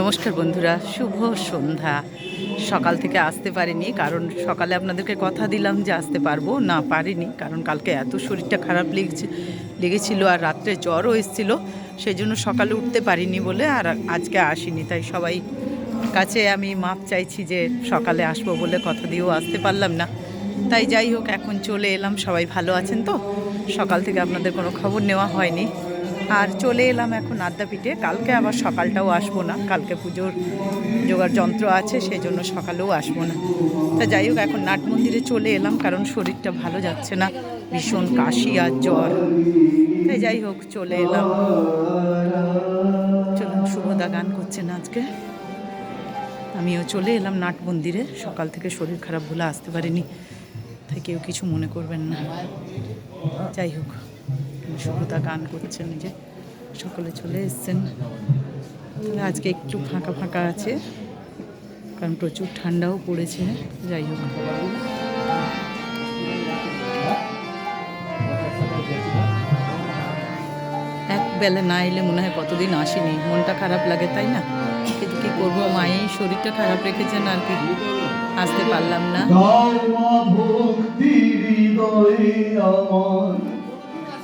নমস্কার বন্ধুরা, শুভ সন্ধ্যা। সকাল থেকে আসতে পারিনি, কারণ সকালে আপনাদেরকে কথা দিলাম যে আসতে পারব, না পারিনি, কারণ কালকে এত শরীরটা খারাপ লেগেছে লেগেছিল আর রাত্রে জ্বরও এসেছিল সেই জন্য সকালে উঠতে পারিনি বলে আর আজকে আসিনি। তাই সবাই কাছে আমি মাপ চাইছি যে সকালে আসব বলে কথা দিয়েও আসতে পারলাম না। তাই যাই হোক, এখন চলে এলাম, সবাই ভালো আছেন তো? সকাল থেকে আপনাদের কোনো খবর নেওয়া হয়নি। আর চলে এলাম এখন আদ্যাপীঠে। কালকে আবার সকালটাও আসব না। কালকে পুজোর জোগাড় যন্ত্র আছে সেই জন্য সকালেও আসব না। তা যাই হোক, এখন নাট মন্দিরে চলে এলাম, কারণ শরীরটা ভালো যাচ্ছে না। ভীষণ কাশি আর জ্বর। তাই যাই হোক, চলে এলাম। চলুন, শুভদা গান করছেন আজকে। আমিও চলে এলাম নাট মন্দিরে। সকাল থেকে শরীর খারাপ বলে আসতে পারিনি, তাই কেউ কিছু মনে করবেন না। যাই হোক। শুভদা গান করছেন যে সকলে চলে এসছেন। আজকে একটু ফাঁকা ফাঁকা আছে, কারণ প্রচুর ঠান্ডাও পড়েছে। যাই হোক। বেলা না এলে মনে হয় কতদিন আসেনি। মনটা খারাপ লাগে, তাই না? কিন্তু কি করব? মায়ের শরীরটা খারাপ রেখেছেন আর কি। আসতে পারলাম না।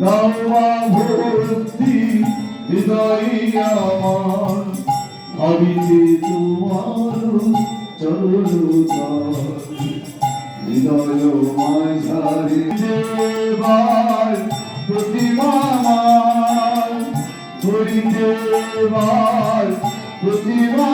দাওয়া ভক্তি হৃদয় আমার ভাবিতে তোমার চরণ হৃদয় মাঝারে দেবার প্রতিমা করিতে দেবার প্রতিমা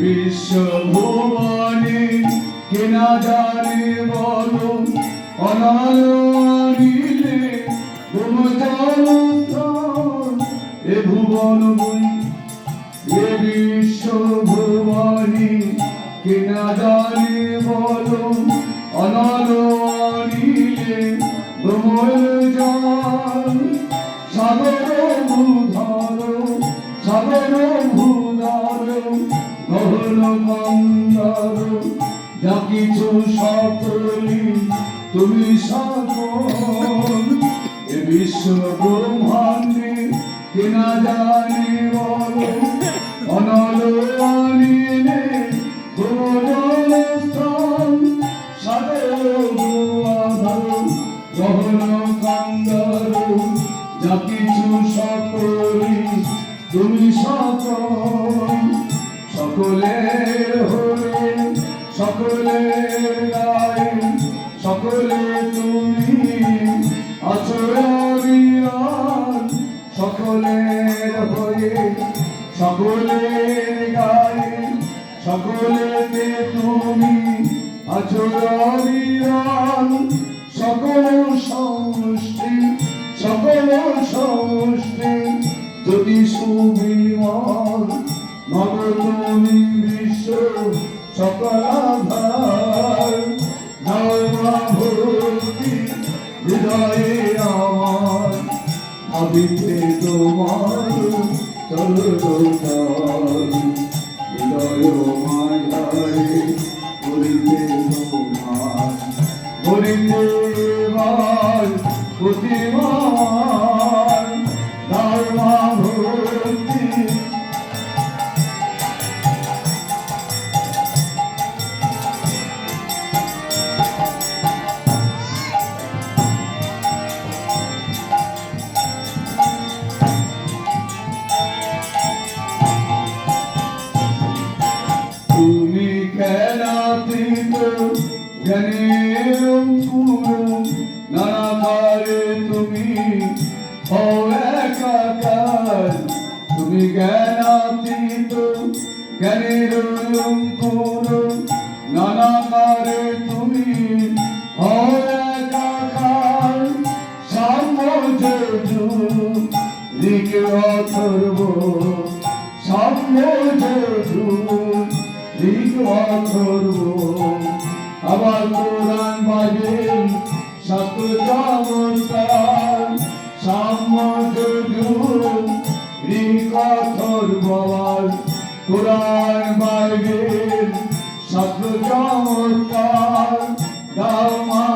বিশ্বভুবনে কেনা জানে বলো অনারিলে এ ভুবন এ বিশ্বভুবনে কেনা জানে বলো অনারিলে ভ্রমণ জল সাগর সকল এ বিশ্ব ব্রহ্মাণ্ডে কেনা জানি মম তুমি বিশ্ব সকলাধার ভক্তি, হৃদয়ে আমার ভাবিতে তোমার চরণ হৃদয় মাঝারে করিতে তোমার করিতে মার তুমি খেলাতীত জ্ঞানের অঙ্কুর নানাকারে তুমি ও একাকার। তুমি জ্ঞানাতীত জ্ঞানের অঙ্কুর নানাকারে তুমি ও একাকার। সাম্যজু দিক অথর্ব আবার কোরআন বাজে সত চমৎকার বাইবেল সত চমৎকার দামা ভক্তি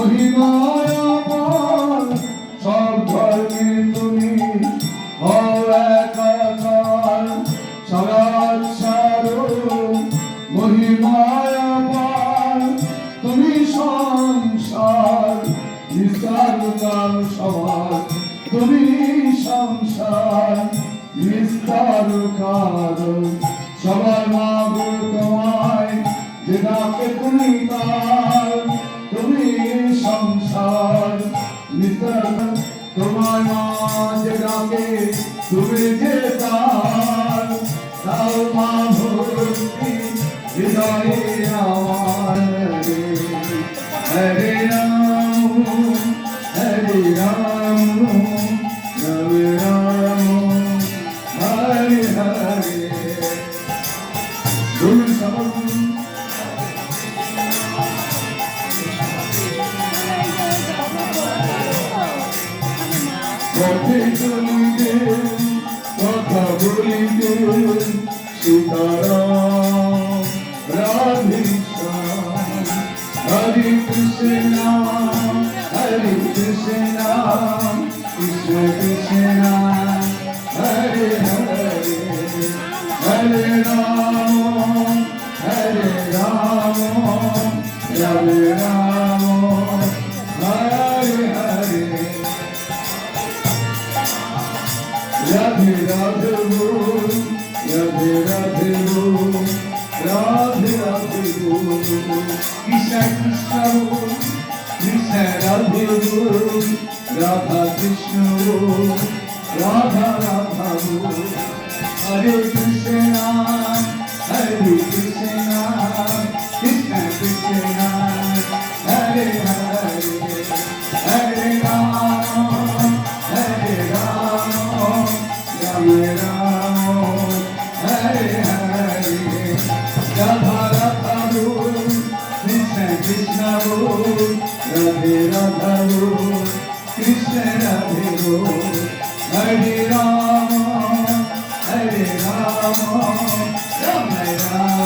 মহিমায় সব ধর্মের তুমি একাকার সারা সারো মহিমায় তুমি সংসার বিস্তার সবার। তুমি সংসার বিস্তার কারণ। সবার মাগো তোমায়, যে ডাকে তুমি তার। সংসার। বিস্তার তোমার মা যে ডাকে তুমি যে তার তাও মা ভক্তি হৃদয়ে আমার হরে রাম হরে রাম রাম রাম, হরে হরে। গুরু পথে চলিতে কথা বলিতে সীতারাম রাধে হরে কৃষ্ণ হরে কৃষ্ণ কৃষ্ণ কৃষ্ণ, হরে হরে হরে রাম হরে রাম রাম রাধা কৃষ্ণ রাধা রাধা হরে কৃষ্ণ হরে কৃষ্ণ কৃষ্ণ কৃষ্ণ হরে হরে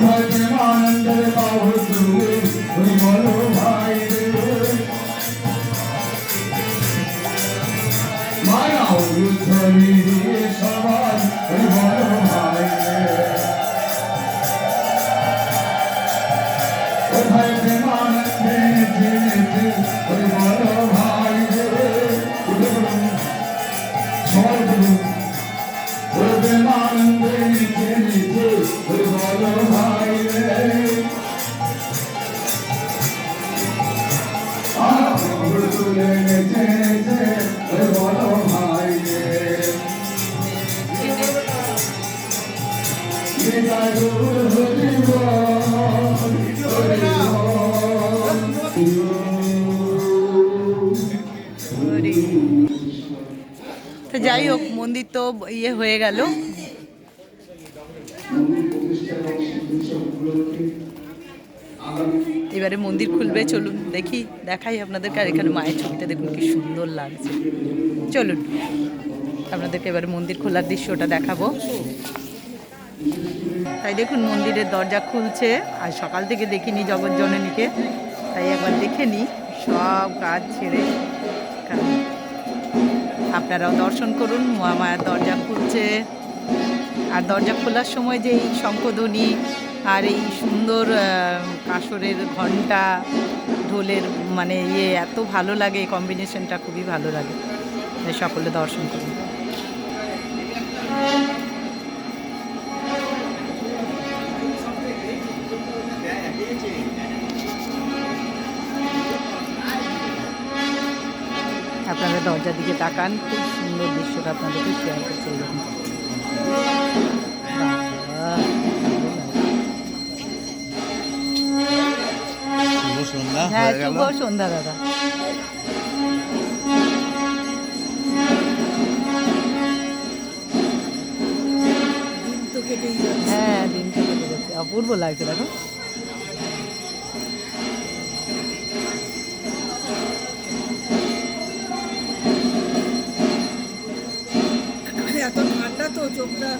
রে। ও ভাই প্রেমানন্দের বাবু তুমি তুমি বলো ভাই রে মায়া উদ্ধরি দিয়ে সবার তুমি বলো ভাই রে ও ভাই প্রেমানন্দে জেনেছে ওই বড় ভাই সবাই বলুন ও প্রেমানন্দে জেনেছে ওই বড় ভাই তো যাই হোক মন্দির তো ইয়ে হয়ে গেল। এবারে মন্দির খুলবে, চলুন দেখি, দেখাই আপনাদেরকে, আর এখানে মায়ের ছবিটা দেখুন, কি সুন্দর লাগছে। চলুন, আপনাদেরকে এবারে মন্দির খোলার দৃশ্যটা দেখাবো। তাই দেখুন, মন্দিরের দরজা খুলছে, আর সকাল থেকে দেখিনি জগৎ জননীকে, তাই একবার দেখে নিই, সব কাজ ছেড়ে। আপনারাও দর্শন করুন, মহামায়ার দরজা খুলছে। আর দরজা খোলার সময় যে এই শঙ্খধ্বনি আর এই সুন্দর কাঁসরের ঘণ্টা, ঢোলের মানে ইয়ে এত ভালো লাগে, এই কম্বিনেশনটা খুবই ভালো লাগে। সকলে দর্শন করুন। আপনারা দরজার দিকে তাকান, খুব সুন্দর দৃশ্যটা আপনাদেরকে শেয়ার করছে এরকম। সন্ধ্যা হ্যাঁ শুভ সন্ধ্যা দাদা। হ্যাঁ দিন তো কেটে যাচ্ছে। অপূর্ব লাগছে দেখো। এত ঠান্ডা তো চোখটা